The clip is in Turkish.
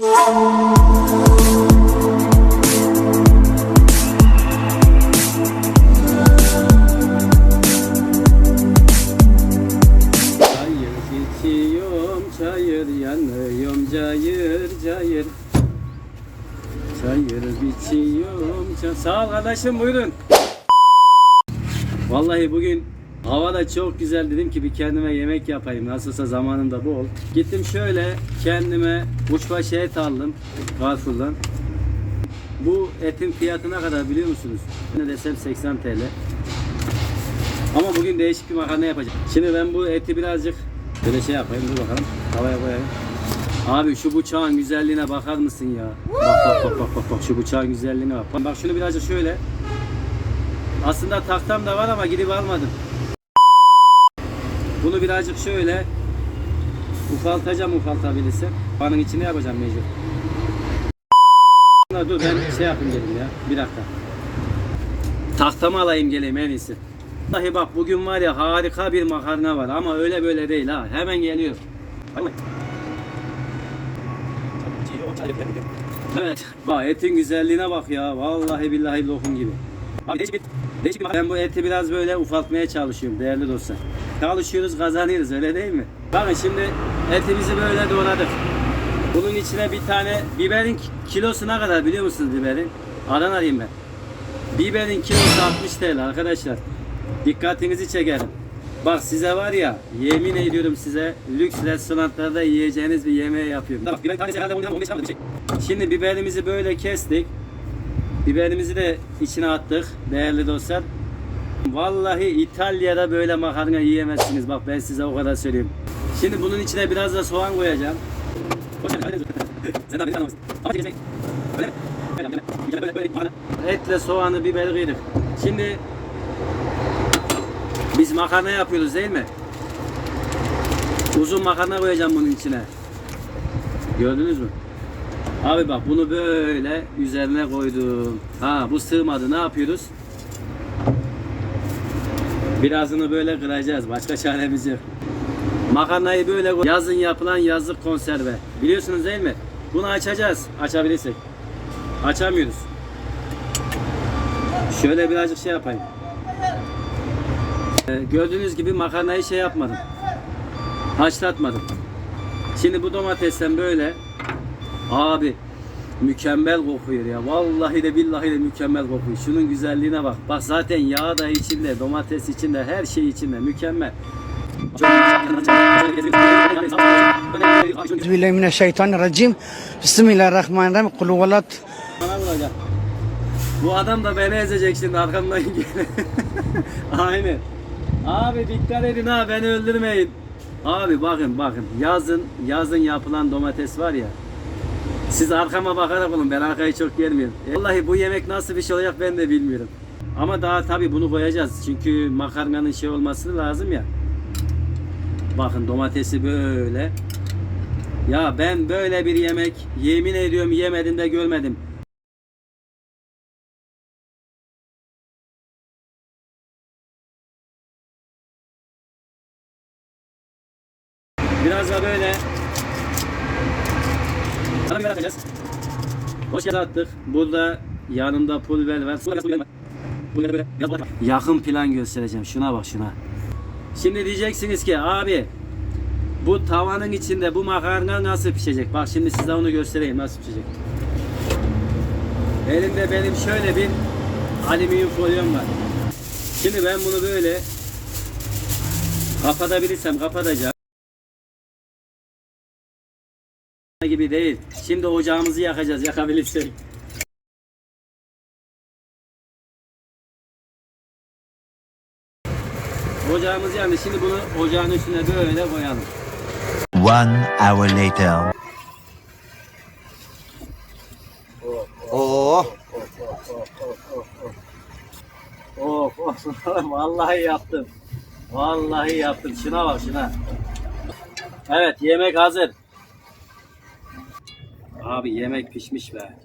Çayır içiyorum, çayır yanıyorum, cayır cayır. Çayır biçiyorum, çay... Sağ ol kardeşim buyurun. Vallahi bugün hava da çok güzel dedim ki bir kendime yemek yapayım. Nasılsa zamanım da bol. Gittim şöyle kendime uçbaşı et aldım Carrefour'dan. Bu etin fiyatı ne kadar biliyor musunuz? Ne desem 80 TL. Ama bugün değişik bir makarna yapacağım. Şimdi ben bu eti birazcık böyle şey yapayım dur bakalım. Tavaya koyayım. Abi şu bıçağın güzelliğine bakar mısın ya? Bak bak bak bak bak, bak şu bıçağın güzelliğine bak. Bak şunu birazcık şöyle. Aslında taktam da var ama gidip almadım. Bunu birazcık şöyle ufaltacağım ufaltabilirsem. Panın içine yapacağım mecbur. Dur ben şey yapayım dedim ya. Bir dakika. Tahtamı alayım geleyim en iyisi. Vallahi bak bugün var ya harika bir makarna var ama öyle böyle değil ha. Hemen geliyor. Evet. Bak etin güzelliğine bak ya. Vallahi billahi lokum gibi. Abi değişik bir, değişik bir Ben bu eti biraz böyle ufaltmaya çalışıyorum değerli dostlar. Çalışıyoruz kazanıyoruz öyle değil mi? Bakın şimdi etimizi böyle doğradık. Bunun içine bir tane biberin kilosu ne kadar biliyor musunuz biberin? Adan arayayım ben. Biberin kilosu 60 TL arkadaşlar. Dikkatinizi çekerim. Bak size var ya yemin ediyorum size lüks restoranlarda yiyeceğiniz bir yemeği yapıyorum. Bak biber tanesi herhalde bundan 15 gram şey. Şimdi biberimizi böyle kestik. Biberimizi de içine attık değerli dostlar. Vallahi İtalya'da böyle makarna yiyemezsiniz. Bak ben size o kadar söyleyeyim. Şimdi bunun içine biraz da soğan koyacağım. Etle soğanı biberi kıydık. Şimdi biz makarna yapıyoruz değil mi? Uzun makarna koyacağım bunun içine. Gördünüz mü? Abi bak bunu böyle üzerine koydum. Ha bu sığmadı ne yapıyoruz? Birazını böyle kıracağız. Başka çaremiz yok. Makarnayı böyle yazın yapılan yazlık konserve. Biliyorsunuz değil mi? Bunu açacağız. Açabilirsek. Açamıyoruz. Şöyle birazcık şey yapayım. Ee, gördüğünüz gibi makarnayı şey yapmadım. Haşlatmadım. Şimdi bu domatesten böyle abi mükemmel kokuyor ya. Vallahi de billahi de mükemmel kokuyor. Şunun güzelliğine bak. Bak zaten yağ da içinde, domates içinde, her şey içinde. Mükemmel. Bismillahirrahmanirrahim. Bismillahirrahmanirrahim. Kul huvallah. Bu adam da beni ezecek şimdi arkamdan gel. Aynen. Abi dikkat edin ha beni öldürmeyin. Abi bakın bakın yazın yazın yapılan domates var ya. Siz arkama bakarak olun ben arkayı çok görmüyorum. E, Vallahi bu yemek nasıl bir şey olacak ben de bilmiyorum. Ama daha tabi bunu koyacağız. Çünkü makarnanın şey olması lazım ya. Bakın domatesi böyle. Ya ben böyle bir yemek yemin ediyorum yemedim de görmedim. Biraz da böyle Karabiber atacağız. Hoş geldin attık. Burada yanımda pul biber var. Yakın plan göstereceğim. Şuna bak şuna. Şimdi diyeceksiniz ki abi bu tavanın içinde bu makarna nasıl pişecek? Bak şimdi size onu göstereyim nasıl pişecek. Elimde benim şöyle bir alüminyum folyom var. Şimdi ben bunu böyle kapatabilirsem kapatacağım. Gibi değil. Şimdi ocağımızı yakacağız yakabilirsek. Ocağımız yandı. Şimdi bunu ocağın üstüne böyle koyalım. One hour later. Oh. Of of vallahi yaptım. Vallahi yaptım. Şuna bak şuna. Evet yemek hazır. Abi yemek pişmiş be.